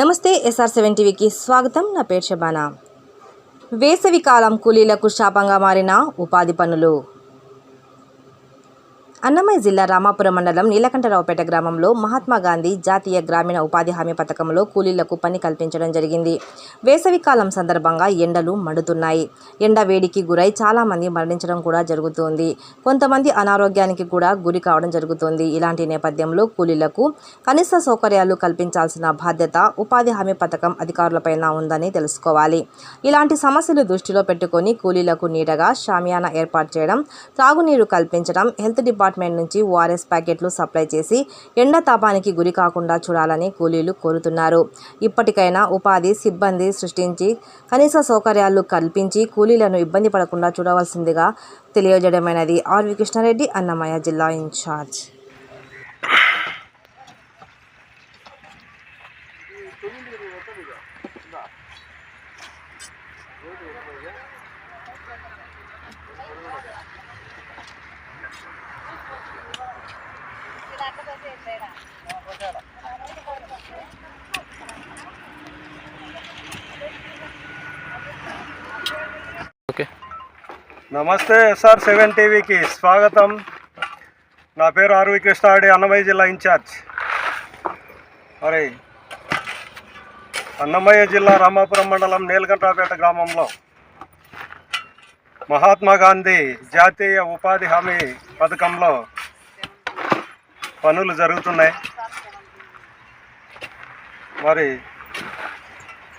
నమస్తే SR seven టీవీకి స్వాగతం. నా పేరు షబానా వేసవి కాలం కూలీలకు శాపంగా మారిన ఉపాధి పనులు. అన్నమయ్య జిల్లా రామాపురం మండలం నీలకంఠరావుపేట గ్రామంలో మహాత్మా గాంధీ జాతీయ గ్రామీణ ఉపాధి హామీ పథకంలో కూలీలకు పని కల్పించడం జరిగింది. వేసవి కాలం సందర్భంగా ఎండలు మండుతున్నాయి. ఎండ వేడికి గురై చాలామంది మరణించడం కూడా జరుగుతుంది. కొంతమంది అనారోగ్యానికి కూడా గురి కావడం జరుగుతుంది. ఇలాంటి నేపథ్యంలో కూలీలకు కనీస సౌకర్యాలు కల్పించాల్సిన బాధ్యత ఉపాధి హామీ పథకం అధికారులపైన ఉందని తెలుసుకోవాలి. ఇలాంటి సమస్యలు దృష్టిలో పెట్టుకొని కూలీలకు నీడగా షామియానా ఏర్పాటు చేయడం త్రాగునీరు కల్పించడం హెల్త్ డిపార్ట్మెంట్ నుంచి ఓఆర్ఎస్ ప్యాకెట్లు సప్లై చేసి ఎండ తాపానికి గురి కాకుండా చూడాలని కూలీలు కోరుతున్నారు. ఇప్పటికైనా ఉపాధి సిబ్బంది సృష్టించి కనీస సౌకర్యాలు కల్పించి కూలీలను ఇబ్బంది పడకుండా చూడవలసిందిగా తెలియజేయడమైనది ఆర్వి కృష్ణారెడ్డి అన్నమయ్య జిల్లా ఇన్ఛార్జ్. నమస్తే ఎస్ఆర్ సెవెన్ టీవీకి స్వాగతం. నా పేరు ఆర్వి కృష్ణాడి అన్నమయ్య జిల్లా ఇన్ఛార్జ్. మరి అన్నమయ్య జిల్లా రామాపురం మండలం నీలకంఠరాపేట గ్రామంలో మహాత్మా గాంధీ జాతీయ ఉపాధి హామీ పథకంలో పనులు జరుగుతున్నాయి. మరి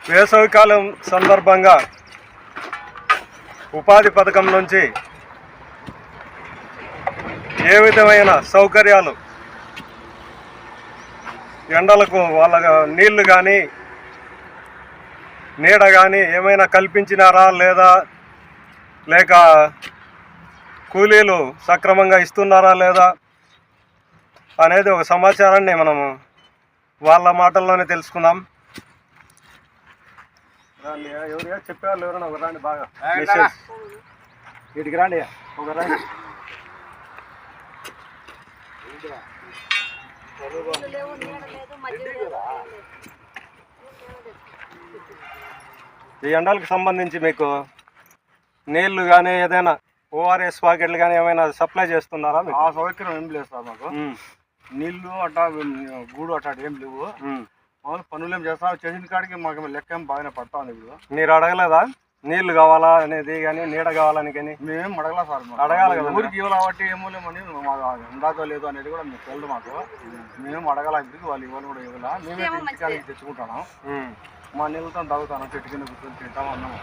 వేసవికాలం సందర్భంగా ఉపాధి పథకం నుంచి ఏ విధమైన సౌకర్యాలు ఎండలకు వాళ్ళ నీళ్ళు కానీ నీడ కానీ ఏమైనా కల్పించినారా లేదా? లేక కూలీలు సక్రమంగా ఇస్తున్నారా లేదా? అనేది ఒక సమాచారాన్ని మనము వాళ్ళ మాటల్లోనే తెలుసుకుందాం. రాండి ఎవరు చెప్పేవాళ్ళు ఎవరైనా ఒక రాండి బాగా. వీటికి రాండి ఒక రాండి. ఈ ఎండలకు సంబంధించి మీకు నీళ్ళు కానీ ఏదైనా ఓఆర్ఎస్ ప్యాకెట్లు కానీ ఏమైనా సప్లై చేస్తున్నారా ఆ సౌకర్యం ఏం లేదు సార్ మాకు. నీళ్ళు అట్టా గూడు అట్టా ఏం లేవు. మామూలు పనులు ఏం చేస్తాం చేసిన కాడికి మాకు లెక్క ఏం బాగానే పడతా ఉంది ఇప్పుడు. మీరు అడగలేదా? నీళ్ళు కావాలా అనేది కానీ నీడ కావాలని కానీ? మేమేం అడగలా సార్. అడగాలి కదా ఊరికి ఇవ్వాలి కాబట్టి ఏమో లేమని మాకు ఉందాదో లేదో అనేది కూడా మీకు తెలియదు మాకు. మేమేం అడగల ఇంటికి వాళ్ళు ఇవ్వాలి కూడా ఇవ్వాలా. మేమే ఇంటికాడికి తెచ్చుకుంటాను ఉమ్, మా నీళ్ళతో తాగుతాను చెట్టు కింద కూర్చొని తింటాం అన్నాము.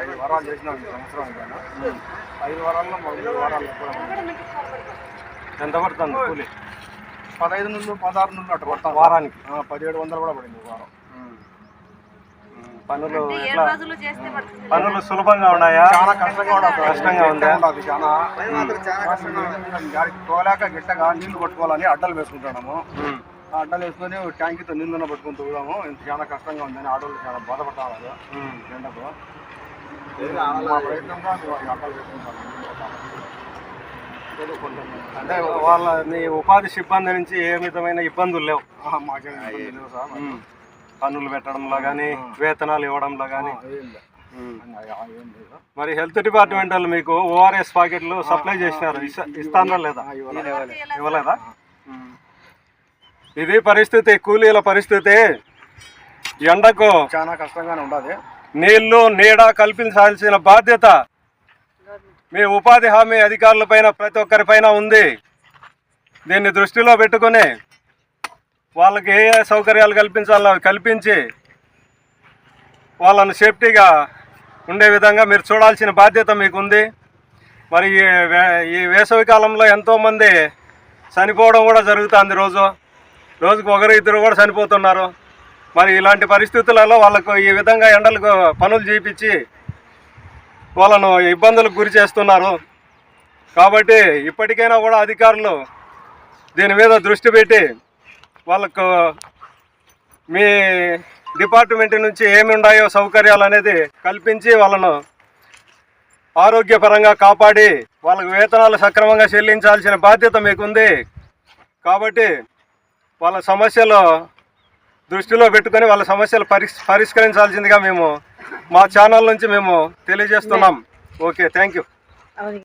ఐదు వారాలు చేసినాం ఈ సంవత్సరం కానీ ఐదు వారాల్లో మాకు ఐదు వారాలు కూడా ఎంత పడుతుంది కూలి? పదహైదు నుండి పదహారు నుండి అట్లా పడతాం వారానికి? ఆ, పదిహేడు వందలు కూడా పడింది ఈ వారం. పనులు ఎట్లా? పనులు సులభంగా ఉన్నాయా? చాలా కష్టంగా కష్టంగా ఉందా? చాలా. తోలాక గిట్టగా నీళ్ళు పట్టుకోవాలని అడ్డలు వేసుకుంటున్నాము. ఆ అడ్డలు వేసుకొని ట్యాంకీతో నీళ్ళన్న పట్టుకుని తోగుదాము ఇంత చాలా కష్టంగా ఉందని ఆడవాళ్ళు చాలా బాధపడతారు ఉమ్. ఎండకు. మా ప్రయత్నంగా అడ్డలు వేసుకుంటాము అంటే వాళ్ళ మీ ఉపాధి సిబ్బంది నుంచి ఏ విధమైన ఇబ్బందులు లేవు. పనులు పెట్టడంలో కానీ వేతనాలు ఇవ్వడంలో కానీ మరి హెల్త్ డిపార్ట్మెంట్ వాళ్ళు మీకు ఓఆర్ఎస్ ప్యాకెట్లు సప్లై చేసినారు. ఇస్తా- ఇస్తానా లేదా. ఇవ్వలేదా. ఇది పరిస్థితి కూలీల పరిస్థితి. ఎండకు చాలా కష్టంగానే ఉండదు. నీళ్ళు నీడ కల్పించాల్సిన బాధ్యత. మీ ఉపాధి హామీ అధికారులపైన ప్రతి ఒక్కరిపైన ఉంది. దీన్ని దృష్టిలో పెట్టుకొని వాళ్ళకి ఏ ఏ సౌకర్యాలు కల్పించాలో కల్పించి వాళ్ళను సేఫ్టీగా ఉండే విధంగా మీరు చూడాల్సిన బాధ్యత మీకు ఉంది మరి వే- ఈ వేసవి కాలంలో ఎంతోమంది చనిపోవడం కూడా జరుగుతుంది రోజు. రోజుకు ఒకరు ఇద్దరు కూడా చనిపోతున్నారు. మరి ఇలాంటి పరిస్థితులలో వాళ్ళకు ఈ విధంగా ఎండలకు పనులు చేయించి వాళ్ళను ఇబ్బందులకు గురి చేస్తున్నారు. కాబట్టి ఇప్పటికైనా కూడా అధికారులు దీని మీద దృష్టి పెట్టి వాళ్ళకు మీ డిపార్ట్మెంట్ నుంచి ఏమి ఉన్నాయో సౌకర్యాలు అనేది కల్పించి వాళ్ళను ఆరోగ్యపరంగా కాపాడి వాళ్ళకు వేతనాలు సక్రమంగా చెల్లించాల్సిన బాధ్యత మీకుంది. కాబట్టి వాళ్ళ సమస్యలు దృష్టిలో పెట్టుకొని వాళ్ళ సమస్యలు పరిష్ పరిష్కరించాల్సిందిగా మేము మా ఛానల్ నుంచి మేము తెలియజేస్తున్నాం. Okay thank you.